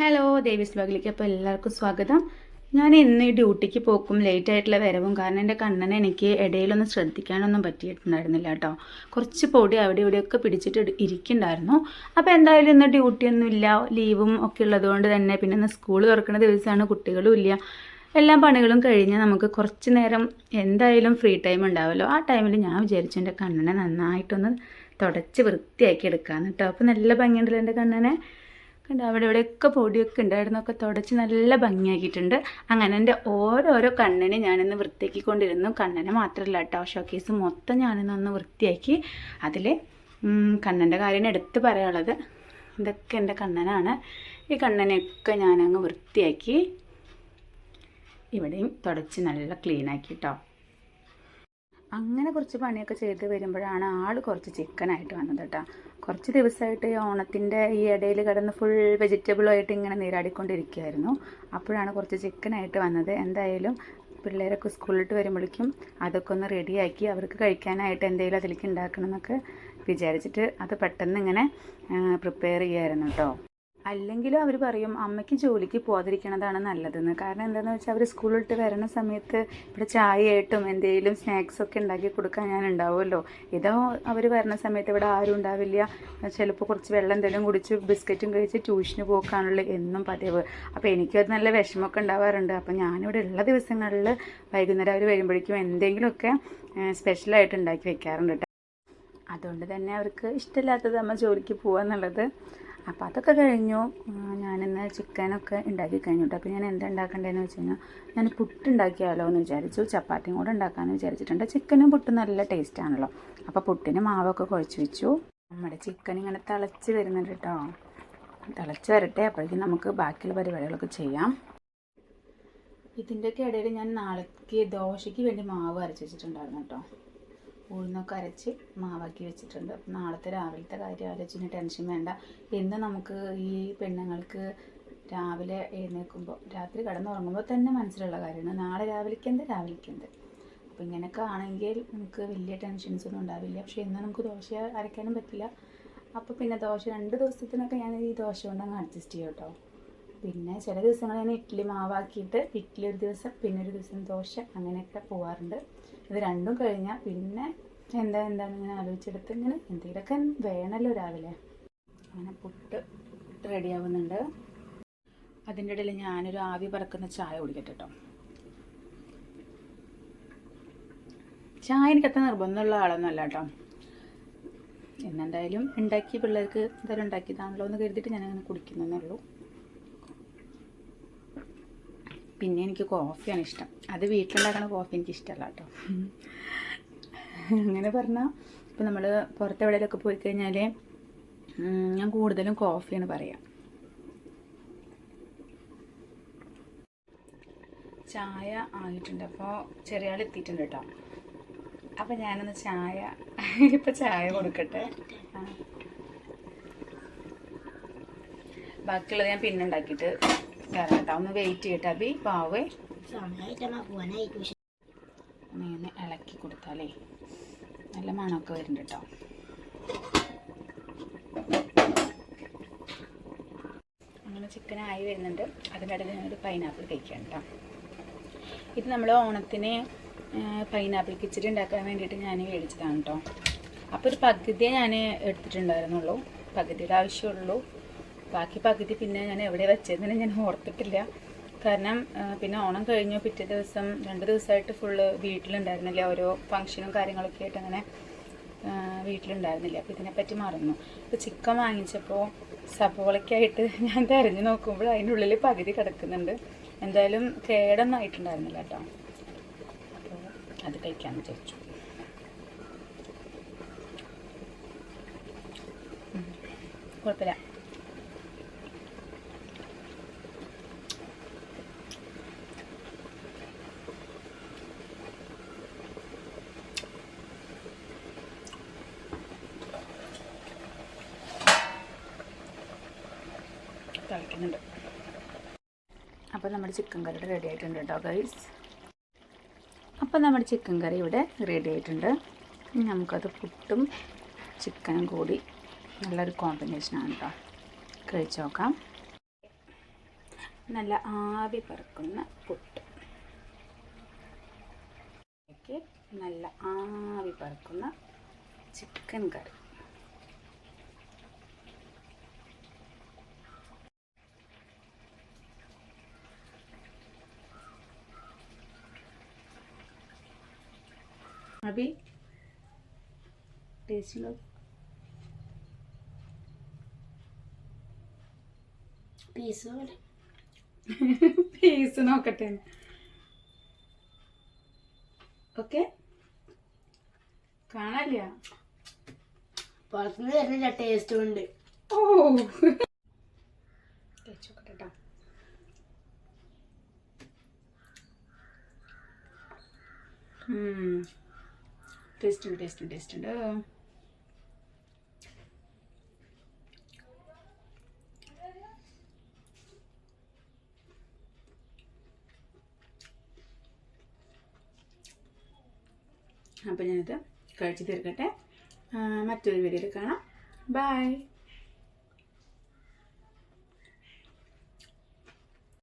Hello Devis വ്ലോഗിലേക്ക് അപ്പോൾ എല്ലാവർക്കും സ്വാഗതം. ഞാൻ ഇന്ന് ഈ ഡ്യൂട്ടിക്ക് പോക്കും ലേറ്റ് ആയിട്ടുള്ള വരവും കാരണം എന്റെ കണ്ണനെ എനിക്ക് ഇടയിലൊന്നും ശ്രദ്ധിക്കാനൊന്നും പറ്റിയിട്ടുണ്ടായിരുന്നില്ല കേട്ടോ. കുറച്ച് പൊടി അവിടെ ഇവിടെയൊക്കെ പിടിച്ചിട്ട് ഇരിക്കുന്നുണ്ടായിരുന്നു. അപ്പോൾ എന്തായാലും ഇന്ന് ഡ്യൂട്ടിയൊന്നുമില്ല ലീവും ഒക്കെ ഉള്ളതുകൊണ്ട് തന്നെ പിന്നെ ഇന്ന് സ്കൂൾ തുറക്കുന്ന ദിവസമാണ് കുട്ടികളും ഇല്ല. എല്ലാ പണികളും കഴിഞ്ഞ് നമുക്ക് കുറച്ച് നേരം എന്തായാലും ഫ്രീ ടൈം ഉണ്ടാവുമല്ലോ ആ ടൈമിൽ ഞാൻ വിചാരിച്ചു എന്റെ കണ്ണനെ നന്നായിട്ടൊന്ന് തുടച്ച് വൃത്തിയാക്കി എടുക്കാമെന്ന് കേട്ടോ. അപ്പോൾ നല്ല ഭംഗിയുണ്ടല്ലോ എന്റെ കണ്ണനെ. കണ്ടോ? അവിടെ ഇവിടെയൊക്കെ പൊടിയൊക്കെ ഉണ്ടായിരുന്നു. ഒക്കെ തുടച്ച് നല്ല ഭംഗിയാക്കിയിട്ടുണ്ട്. അങ്ങനെ എന്റെ ഓരോരോ കണ്ണിനെ ഞാനിന്ന് വൃത്തിയാക്കിക്കൊണ്ടിരുന്നു. കണ്ണനെ മാത്രമല്ല കേട്ടോ ഷോക്കേസ് മൊത്തം ഞാനിന്ന് ഒന്ന് വൃത്തിയാക്കി. അതിൽ കണ്ണന്റെ കാര്യം എടുത്ത് പറയാനുള്ളത്. ഇതൊക്കെ എന്റെ കണ്ണനാണ്. ഈ കണ്ണനെയൊക്കെ ഞാനങ്ങ് വൃത്തിയാക്കി. ഇവിടെയും തുടച്ച് നല്ല ക്ലീനാക്കി കേട്ടോ. അങ്ങനെ കുറച്ച് പണിയൊക്കെ ചെയ്ത് വരുമ്പോഴാണ് ആൾ കുറച്ച് ചിക്കനായിട്ട് വന്നത് കേട്ടോ. കുറച്ച് ദിവസമായിട്ട് ഓണത്തിന്റെ ഈ ഇടയിൽ കിടന്ന് ഫുൾ വെജിറ്റബിളുമായിട്ട് ഇങ്ങനെ നീരാടിക്കൊണ്ടിരിക്കുകയായിരുന്നു. അപ്പോഴാണ് കുറച്ച് ചിക്കനായിട്ട് വന്നത്. എന്തായാലും പിള്ളേരൊക്കെ സ്കൂളിലോട്ട് വരുമ്പോഴേക്കും അതൊക്കെ ഒന്ന് റെഡിയാക്കി അവർക്ക് കഴിക്കാനായിട്ട് എന്തെങ്കിലും അതിലേക്ക് ഉണ്ടാക്കണം എന്നൊക്കെ വിചാരിച്ചിട്ട് അത് പെട്ടെന്ന് ഇങ്ങനെ പ്രിപ്പയർ ചെയ്യായിരുന്നു കേട്ടോ. അല്ലെങ്കിലും അവർ പറയും അമ്മയ്ക്ക് ജോലിക്ക് പോകാതിരിക്കണതാണ് നല്ലതെന്ന്. കാരണം എന്താണെന്ന് വെച്ചാൽ അവർ സ്കൂളിലിട്ട് വരുന്ന സമയത്ത് ഇവിടെ ചായയായിട്ടും എന്തെങ്കിലും സ്നാക്സ് ഒക്കെ ഉണ്ടാക്കി കൊടുക്കാൻ ഞാൻ ഉണ്ടാവുമല്ലോ. ഇതോ അവർ വരുന്ന സമയത്ത് ഇവിടെ ആരും ഉണ്ടാവില്ല. ചിലപ്പോൾ കുറച്ച് വെള്ളം എന്തെങ്കിലും കുടിച്ച് ബിസ്ക്കറ്റും കഴിച്ച് ട്യൂഷന് പോക്കാനുള്ള എന്നും പതിവ്. അപ്പോൾ എനിക്കത് നല്ല വിഷമമൊക്കെ ഉണ്ടാവാറുണ്ട്. അപ്പോൾ ഞാനിവിടെ ഉള്ള ദിവസങ്ങളിൽ വൈകുന്നേരം അവർ വരുമ്പോഴേക്കും എന്തെങ്കിലുമൊക്കെ സ്പെഷ്യലായിട്ട് ഉണ്ടാക്കി വെക്കാറുണ്ട് അതുകൊണ്ട് തന്നെ അവർക്ക് ഇഷ്ടമില്ലാത്തത് അമ്മ ജോലിക്ക് പോകാന്നുള്ളത് അപ്പോൾ അതൊക്കെ കഴിഞ്ഞു. ഞാനിന്ന് ചിക്കനൊക്കെ ഉണ്ടാക്കി കഴിഞ്ഞു കേട്ടോ അപ്പോൾ ഞാൻ എന്താ ഉണ്ടാക്കേണ്ടതെന്ന് വെച്ച് കഴിഞ്ഞാൽ ഞാൻ പുട്ട് ഉണ്ടാക്കിയാലോ എന്ന് വിചാരിച്ചു. ചപ്പാത്തിയും കൂടെ ഉണ്ടാക്കാമെന്ന് വിചാരിച്ചിട്ടുണ്ട്. ചിക്കനും പുട്ടും നല്ല ടേസ്റ്റാണല്ലോ അപ്പോൾ പുട്ടിന് മാവൊക്കെ കുഴച്ച് വെച്ചു. നമ്മുടെ ചിക്കൻ ഇങ്ങനെ തിളച്ച് വരുന്നുണ്ട് കേട്ടോ തിളച്ച് വരട്ടെ അപ്പോഴേക്കും നമുക്ക് ബാക്കിയുള്ള പരിപാടികളൊക്കെ ചെയ്യാം. ഇതിന്റെയൊക്കെ ഇടയിൽ ഞാൻ നാളേക്ക് ദോശയ്ക്ക് വേണ്ടി മാവ് അരച്ച് വെച്ചിട്ടുണ്ടായിരുന്നു കേട്ടോ ഉഴുന്നൊക്കെ അരച്ച് മാവാക്കി വെച്ചിട്ടുണ്ട്. അപ്പം നാളത്തെ രാവിലത്തെ കാര്യം ആലോചിച്ചിന് ടെൻഷൻ വേണ്ട. ഇന്ന് നമുക്ക് ഈ പെണ്ണുങ്ങൾക്ക് രാവിലെ എഴുന്നേൽക്കുമ്പോൾ രാത്രി കിടന്നുറങ്ങുമ്പോൾ തന്നെ മനസ്സിലുള്ള കാര്യമാണ്. നാളെ രാവിലേക്ക് എന്ത്? രാവിലേക്ക് എന്ത്? അപ്പോൾ ഇങ്ങനെയൊക്കെ ആണെങ്കിൽ നമുക്ക് വലിയ ടെൻഷൻസ് ഒന്നും ഉണ്ടാവില്ല. പക്ഷേ ഇന്ന് നമുക്ക് ദോശ അരയ്ക്കാനും പറ്റില്ല. അപ്പോൾ പിന്നെ ദോശ രണ്ട് ദിവസത്തിനൊക്കെ ഞാൻ ഈ ദോശ കൊണ്ട് അങ്ങ് അഡ്ജസ്റ്റ് ചെയ്യും കേട്ടോ. പിന്നെ ചില ദിവസങ്ങൾ ഞാൻ ഇഡ്ഡലി മാവാക്കിയിട്ട് ഇഡ്ഡലി ഒരു ദിവസം പിന്നെ ഒരു ദിവസം ദോശ അങ്ങനെയൊക്കെ പോകാറുണ്ട് ഇത് രണ്ടും കഴിഞ്ഞാൽ പിന്നെ എന്താ എന്താണ് ഇങ്ങനെ ആലോചിച്ചെടുത്ത് ഇങ്ങനെ എന്തെങ്കിലുമൊക്കെ വേണമല്ലോ രാവിലെ. അങ്ങനെ പുട്ട് റെഡിയാവുന്നുണ്ട്. അതിന്റെ ഇടയിൽ ഞാനൊരു ആവി പറക്കുന്ന ചായ കുടിക്കട്ടെ കേട്ടോ ചായ എനിക്കത്ര നിർബന്ധമുള്ള ആളൊന്നുമല്ല കേട്ടോ. എന്നെന്തായാലും ഉണ്ടാക്കി പിള്ളേർക്ക് എന്തായാലും ഉണ്ടാക്കിയതാണല്ലോ എന്ന് കരുതിയിട്ട് ഞാനങ്ങനെ കുടിക്കുന്നതേ ഉള്ളൂ. പിന്നെ എനിക്ക് കോഫിയാണ് ഇഷ്ടം. അത് വീട്ടിലുണ്ടാക്കുന്ന കോഫി എനിക്ക് ഇഷ്ടമല്ല കേട്ടോ. അങ്ങനെ പറഞ്ഞാൽ ഇപ്പം നമ്മൾ പുറത്തെവിടെയൊക്കെ പോയി കഴിഞ്ഞാൽ ഞാൻ കൂടുതലും കോഫിയാണ് പറയാം. ചായ ആയിട്ടുണ്ട്. അപ്പോൾ ചെറിയ ആൾ എത്തിയിട്ടുണ്ട് കേട്ടോ. അപ്പം ഞാനൊന്ന് ചായ ഇപ്പം ചായ കൊടുക്കട്ടെ. ബാക്കിയുള്ളത് ഞാൻ പിന്നെ ഉണ്ടാക്കിയിട്ട് തരാം കേട്ടോ. ഒന്ന് വെയിറ്റ് ചെയ്യട്ടെ അബി പാവേ. ഇങ്ങനെ ഇളക്കി കൊടുത്താലേ നല്ല മണമൊക്കെ വരുന്നുണ്ട് കേട്ടോ. അങ്ങനെ ചിക്കൻ ആയി വരുന്നുണ്ട്. അതിന്റെ ഇടയിൽ ഞാനൊരു പൈനാപ്പിൾ കഴിക്കാം കേട്ടോ. ഇത് നമ്മൾ ഓണത്തിന് പൈനാപ്പിൾ കിച്ചടി ഉണ്ടാക്കാൻ വേണ്ടിയിട്ട് ഞാൻ മേടിച്ചതാണ് കേട്ടോ. അപ്പോൾ ഒരു പകുതിയെ ഞാൻ എടുത്തിട്ടുണ്ടായിരുന്നുള്ളൂ. പകുതിയുടെ ആവശ്യമുള്ളൂ. ബാക്കി പകുതി പിന്നെ ഞാൻ എവിടെ വെച്ചതെന്ന് ഞാൻ ഓർത്തിട്ടില്ല. കാരണം പിന്നെ ഓണം കഴിഞ്ഞു. പിറ്റേ ദിവസം രണ്ട് ദിവസമായിട്ട് ഫുള്ള് വീട്ടിലുണ്ടായിരുന്നില്ല. ഓരോ ഫങ്ഷനും കാര്യങ്ങളൊക്കെ ആയിട്ട് അങ്ങനെ വീട്ടിലുണ്ടായിരുന്നില്ല. അപ്പോൾ ഇതിനെപ്പറ്റി മറന്നു. ഇപ്പോൾ ചിക്കൻ വാങ്ങിച്ചപ്പോൾ സബോളയ്ക്കായിട്ട് ഞാൻ തിരഞ്ഞു നോക്കുമ്പോൾ അതിന്റെ ഉള്ളിൽ പകുതി കിടക്കുന്നുണ്ട്. എന്തായാലും കേടൊന്നും ആയിട്ടുണ്ടായിരുന്നില്ല കേട്ടോ. അപ്പോൾ അത് കഴിക്കാമെന്ന് വിചാരിച്ചു. കുഴപ്പമില്ല. തിളയ്ക്കുന്നുണ്ട് അപ്പോൾ നമ്മുടെ ചിക്കൻ കറി റെഡി ആയിട്ടുണ്ട് കേട്ടോ ഗൈസ് അപ്പോൾ നമ്മുടെ ചിക്കൻ കറി ഇവിടെ റെഡി ആയിട്ടുണ്ട്. നമുക്കത് പുട്ടും ചിക്കനും കൂടി നല്ലൊരു കോമ്പിനേഷനാണ് കേട്ടോ. കഴിച്ച് നോക്കാം. നല്ല ആവി പറക്കുന്ന പുട്ട്. നല്ല ആവി പറക്കുന്ന ചിക്കൻ കറി. അബി ടേസ്റ്റ് ഉണ്ടോ പീസ് പോലെ പീസ് നോക്കട്ടെ ഓക്കെ കാണാല്ല പുറത്തുനിന്ന് വരുന്നില്ല ടേസ്റ്റ് ഉണ്ട് ഓ കഴിച്ചു നോക്കട്ടെ കേട്ടോ ടേസ്റ്റ് ഉണ്ട് ടേസ്റ്റ് ടേസ്റ്റ് ഉണ്ട്. അപ്പോൾ ഞാനിത് കഴിച്ച് തീർക്കട്ടെ. മറ്റൊരു വീഡിയോയിൽ കാണാം. ബൈ